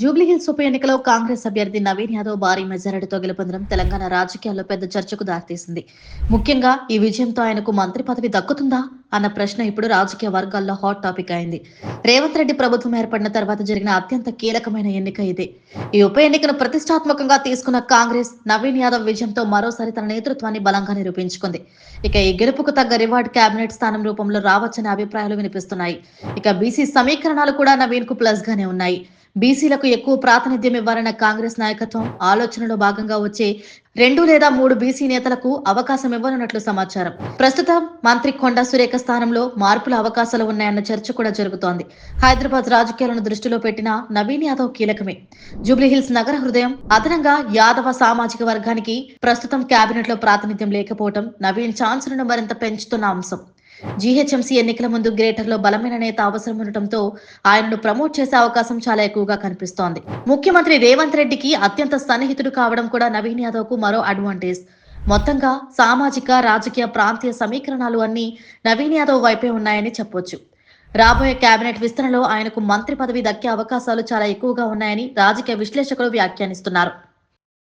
జూబ్లీహిల్స్ ఉప ఎన్నికలో కాంగ్రెస్ అభ్యర్థి నవీన్ యాదవ్ భారీ మెజారిటీతో గెలుపొందడం తెలంగాణ రాజకీయాల్లో పెద్ద చర్చకు దారితీసింది. ముఖ్యంగా ఈ విజయంతో ఆయనకు మంత్రి పదవి దక్కుతుందా అన్న ప్రశ్న ఇప్పుడు రాజకీయ వర్గాల్లో హాట్ టాపిక్ అయింది. రేవంత్ రెడ్డి ప్రభుత్వం ఏర్పడిన తర్వాత జరిగిన అత్యంత కీలకమైన ఎన్నిక ఇదే. ఈ ఉప ఎన్నికను ప్రతిష్టాత్మకంగా తీసుకున్న కాంగ్రెస్ నవీన్ యాదవ్ విజయంతో మరోసారి తన నేతృత్వాన్ని బలంగా నిరూపించుకుంది. ఇక ఈ గెలుపుకు తగ్గ రివార్డ్ కేబినెట్ స్థానం రూపంలో రావచ్చనే అభిప్రాయాలు వినిపిస్తున్నాయి. ఇక బీసీ సమీకరణాలు కూడా నవీన్కు ప్లస్ గానే ఉన్నాయి. బీసీలకు ఎక్కువ ప్రాతినిధ్యం ఇవ్వాలన్న కాంగ్రెస్ నాయకత్వం ఆలోచనలో భాగంగా వచ్చే రెండు లేదా మూడు బీసీ నేతలకు అవకాశం ఇవ్వనున్నట్లు సమాచారం. ప్రస్తుతం మంత్రి కొండా సురేఖ స్థానంలో మార్పుల అవకాశాలు ఉన్నాయన్న చర్చ కూడా జరుగుతోంది. హైదరాబాద్ రాజకీయాలను దృష్టిలో పెట్టిన నవీన్ యాదవ్ కీలకమే. జూబ్లీహిల్స్ నగర హృదయం అదనంగా యాదవ సామాజిక వర్గానికి ప్రస్తుతం కేబినెట్లో ప్రాతినిధ్యం లేకపోవడం నవీన్ ఛాన్సులను మరింత పెంచుతున్న అంశం. జీహెచ్ఎంసీ ఎన్నికల ముందు గ్రేటర్లో బలమైన నేత అవసరం ఉండటంతో ఆయనను ప్రమోట్ చేసే అవకాశం చాలా ఎక్కువగా కనిపిస్తోంది. ముఖ్యమంత్రి రేవంత్ రెడ్డికి అత్యంత సన్నిహితుడు కావడం కూడా నవీన్ యాదవ్కు మరో అడ్వాంటేజ్. మొత్తంగా సామాజిక రాజకీయ ప్రాంతీయ సమీకరణాలు అన్ని నవీన్ యాదవ్ వైపే ఉన్నాయని చెప్పొచ్చు. రాబోయే కేబినెట్ విస్తరణలో ఆయనకు మంత్రి పదవి దక్కే అవకాశాలు చాలా ఎక్కువగా ఉన్నాయని రాజకీయ విశ్లేషకులు వ్యాఖ్యానిస్తున్నారు.